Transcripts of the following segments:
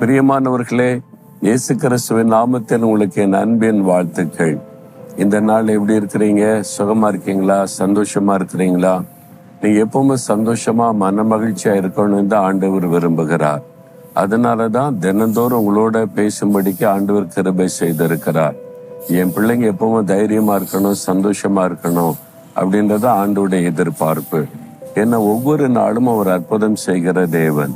பிரியமானவர்களே இயேசு கிறிஸ்துவின் நாமத்தில் உங்களுக்கு என் அன்பின் வாழ்த்துக்கள். இந்த நாள் எப்படி இருக்கிறீங்க? சுகமா இருக்கீங்களா? சந்தோஷமா இருக்கிறீங்களா? நீங்க எப்பவுமே சந்தோஷமா மன மகிழ்ச்சியா இருக்கணும்னு தான் ஆண்டவர் விரும்புகிறார். அதனாலதான் தினந்தோறும் உங்களோட பேசும்படிக்கு ஆண்டவர் கிருபை செய்திருக்கிறார். என் பிள்ளைங்க எப்பவும் தைரியமா இருக்கணும் சந்தோஷமா இருக்கணும் அப்படின்றத ஆண்டோடைய எதிர்பார்ப்பு. ஏன்னா ஒவ்வொரு நாளும் அவர் அற்புதம் செய்கிற தேவன்.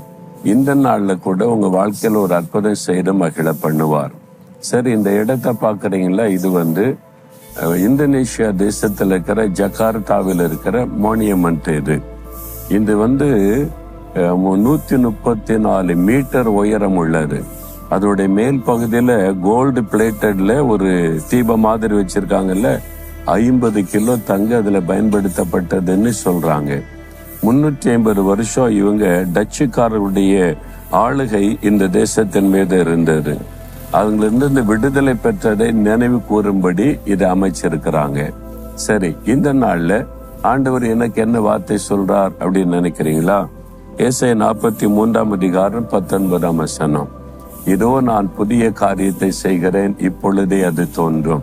இந்த நாள்ல கூட உங்க வாழ்க்கையில ஒரு அற்புதம் செய்து மகிழ பண்ணுவார். சரி இந்த இடத்தை பாக்குறீங்களா இது வந்து இந்தோனேஷியா தேசத்துல இருக்கிற ஜகார்த்தாவில் இருக்கிற மோனியமன் இது. இது வந்து நூத்தி முப்பத்தி நாலு மீட்டர் உயரம் உள்ளது. அதோடைய மேல் பகுதியில கோல்டு பிளேட்டட்ல ஒரு தீபம் மாதிரி வச்சிருக்காங்கல்ல ஐம்பது கிலோ தங்க அதுல பயன்படுத்தப்பட்டதுன்னு சொல்றாங்க. முன்னூற்றி ஐம்பது வருஷம் இவங்க டச்சுக்காரருடைய ஆளுகை இந்த தேசத்தின் மீது இருந்தது. அவங்களிருந்து இந்த விடுதலை பெற்றதை நினைவு கூறும்படி இதை அமைச்சிருக்கிறாங்க. சரி இந்த நாள்ல ஆண்டவர் எனக்கு என்ன வார்த்தை சொல்றார் அப்படின்னு நினைக்கிறீங்களா? ஏசை நாற்பத்தி மூன்றாம் அதிகாரம் பத்தொன்பதாம் வசனம். இதோ நான் புதிய காரியத்தை செய்கிறேன் இப்பொழுதே அது தோன்றும்.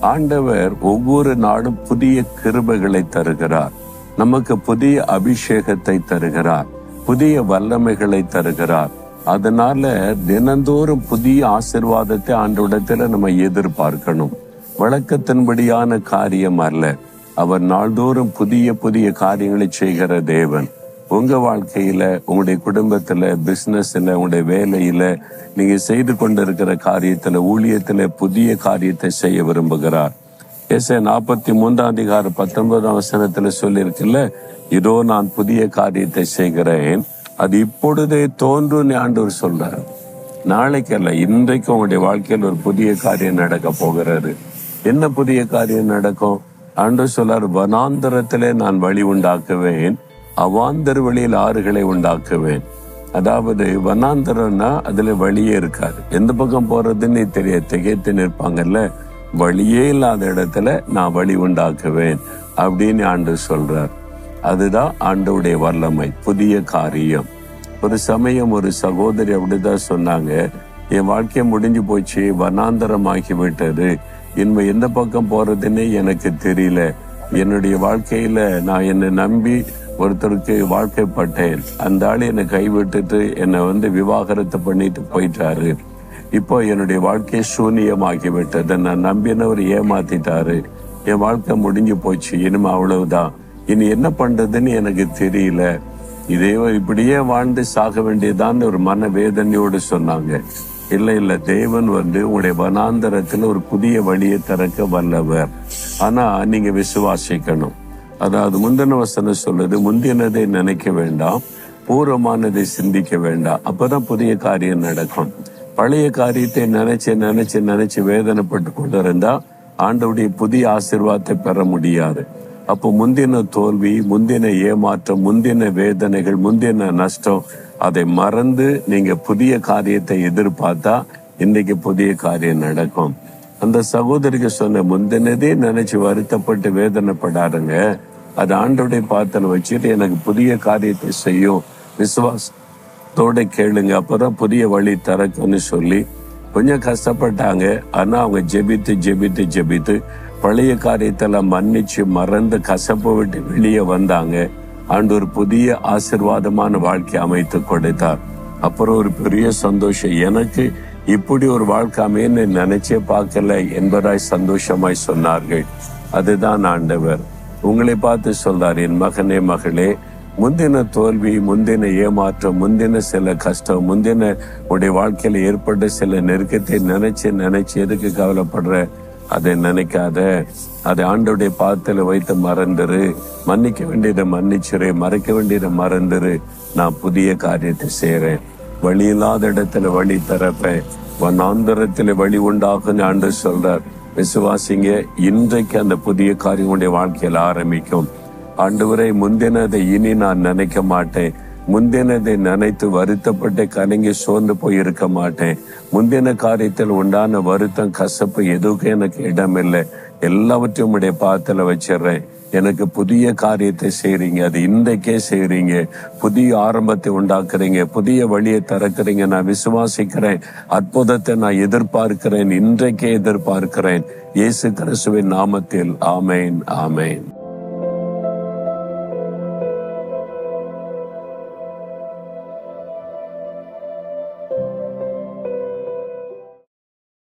ஆண்டவர் ஒவ்வொரு நாளும் புதிய கிருபைகளை தருகிறார். நமக்கு புதிய அபிஷேகத்தை தருகிறார். புதிய வல்லமைகளை தருகிறார். அதனால தினந்தோறும் புதிய ஆசிர்வாதத்தை ஆண்டோடத்துல நம்ம எதிர்பார்க்கணும். வழக்கத்தின்படியான காரியம் அல்ல. அவர் நாள்தோறும் புதிய புதிய காரியங்களை செய்கிற தேவன். உங்க வாழ்க்கையில உங்களுடைய குடும்பத்துல பிசினஸ்ல உங்களுடைய வேலையில நீங்க செய்து கொண்டிருக்கிற காரியத்துல ஊழியத்துல புதிய காரியத்தை செய்ய விரும்புகிறார். ஏசை நாற்பத்தி மூன்றாம் அதிகார பத்தொன்பதாம் வசனத்துல சொல்லியிருக்குல்ல இதோ நான் புதிய காரியத்தை செய்கிறேன். அது இப்பொழுதே தோன்றும் ஆண்டவர் சொல்றார். நாளைக்கு அல்ல இன்றைக்கு உங்களுடைய வாழ்க்கையில் ஒரு புதிய காரியம் நடக்க போகிறாரு என்ன புதிய காரியம் நடக்கும்? ஆண்டு சொல்லார் வனாந்தரத்திலே நான் வழி உண்டாக்குவேன். அவாந்தர் வழியில் ஆறுகளை உண்டாக்குவேன். அதாவது வனாந்தரம்னா அதுல வழியே இருக்காது. எந்த பக்கம் போறதுன்னு தெரிய திகைத்து நிற்பாங்கல்ல? வழியே இல்லாத இடத்துல நான் வழி உண்டாக்குவேன் அப்படின்னு ஆண்டு சொல்றார். அதுதான் ஆண்டவுடைய வல்லமை புதிய காரியம். ஒரு சமயம் ஒரு சகோதரி அப்படிதான் சொன்னாங்க என் வாழ்க்கை முடிஞ்சு போச்சு வனாந்தரமாகி விட்டது. இனிமே எந்த பக்கம் போறதுன்னே எனக்கு தெரியல. என்னுடைய வாழ்க்கையில நான் என்னை நம்பி ஒருத்தருக்கு வாழ்க்கைப்பட்டேன் அந்த ஆள் என்னை கைவிட்டுட்டு என்னை வந்து விவாகரத்து பண்ணிட்டு போயிட்டாரு. இப்போ என்னுடைய வாழ்க்கை சூனியமாகிவிட்டது. நான் நம்பினவர் ஏமாத்திட்டாரு. என் வாழ்க்கை முடிஞ்சு போச்சு. இனிமே அவ்வளவுதான். இனி என்ன பண்றதுன்னு எனக்கு தெரியல. இதே இப்படியே வாழ்ந்து சாக வேண்டியதான்னு ஒரு மன வேதனையோடு சொன்னாங்க. இல்ல இல்ல தேவன் வந்து உங்களுடைய வனாந்தரத்துல ஒரு புதிய வழியை திறக்க வல்லவர். ஆனா நீங்க விசுவாசிக்கணும். அதாவது முந்தின வசனம் சொல்லுது முந்தினதை நினைக்க வேண்டாம் பூர்வமானதை சிந்திக்க வேண்டாம். அப்பதான் புதிய காரியம் நடக்கும். பழைய காரியத்தை நினைச்சு நினைச்சு நினைச்சு வேதனைப்பட்டு கொண்டிருந்தா ஆண்டவுடைய புதிய ஆசிர்வாதத்தை பெற முடியாது. அப்போ முந்தின தோல்வி முந்தின ஏமாற்றம் முந்தின வேதனைகள் முந்தின நஷ்டம் அதை மறந்து நீங்க புதிய காரியத்தை எதிர்பார்த்தா இன்னைக்கு புதிய காரியம் நடக்கும். அந்த சகோதரிக்கு சொன்ன முந்தினதே நினைச்சு வருத்தப்பட்டு வேதனைப்படாருங்க. அது ஆண்டோடைய பாத்திரம் வச்சுட்டு எனக்கு புதிய காரியத்தை செய்யும் விசுவாசத்தோட கேளுங்க. அப்பதான் புதிய வழி திறக்கும்னு சொல்லி கொஞ்சம் கஷ்டப்பட்டாங்க. ஆனா அவங்க ஜெபித்து ஜெபித்து ஜெபித்து பழைய காரியத்தெல்லாம் மன்னிச்சு மறந்து கசப்பை விட்டு வெளியே வந்தாங்க. ஆண்டு ஒரு புதிய ஆசிர்வாதமான வாழ்க்கை அமைத்து கொடுத்தார். அப்புறம் ஒரு பெரிய சந்தோஷம். எனக்கு இப்படி ஒரு வாழ்க்கை அமையன்னு நினைச்சே பார்க்கல என்பதாய் சந்தோஷமாய் சொன்னார்கள். அதுதான் ஆண்டவர். உங்களை பார்த்து சொல்றார் என் மகனே மகளே முந்தின தோல்வி முந்தின ஏமாற்றம் முந்தின சில கஷ்டம் முந்தின உடைய வாழ்க்கையில ஏற்பட்ட சில நெருக்கத்தை நினைச்சு நினைச்சு எதுக்கு கவலைப்படுற? அதை நினைக்காத. அதை ஆண்டோடைய பாதத்துல வைத்து மறந்துரு. மன்னிக்க வேண்டியதை மன்னிச்சிரு. மறைக்க வேண்டியதை மறந்துரு. நான் புதிய காரியத்தை செய்யறேன் வழி இல்லாத இடத்துல வழி திறப்பேன். வனாந்தரத்துல வழி உண்டாகுன்னு ஆண்டு சொல்றார். விசுவாசிங்க இன்றைக்கு அந்த புதிய காரியம் உடைய வாழ்க்கையில ஆரம்பிக்கும். ஆண்டவரை முந்தினதை இனி நான் நினைக்க மாட்டேன். முந்தினதை நினைத்து வருத்தப்பட்டு கலங்கி சோர்ந்து போய் இருக்க மாட்டேன். முந்தின காரியத்தில் உண்டான வருத்தம் கசப்பு எதுக்கும் எனக்கு இடமில்லை. எல்லாவற்றையும் உடைய பாத்தில் வச்சிடுறேன். எனக்கு புதிய காரியத்தை செய்றீங்க அது இன்றைக்கே செய்றீங்க புதிய ஆரம்பத்தை உண்டாக்குறீங்க புதிய வழியை திறக்கிறீங்க. நான் விசுவாசிக்கிறேன் அற்புதத்தை நான் எதிர்பார்க்கிறேன் இன்றைக்கே எதிர்பார்க்கிறேன். இயேசு கிறிஸ்துவின் நாமத்தில் ஆமேன் ஆமேன்.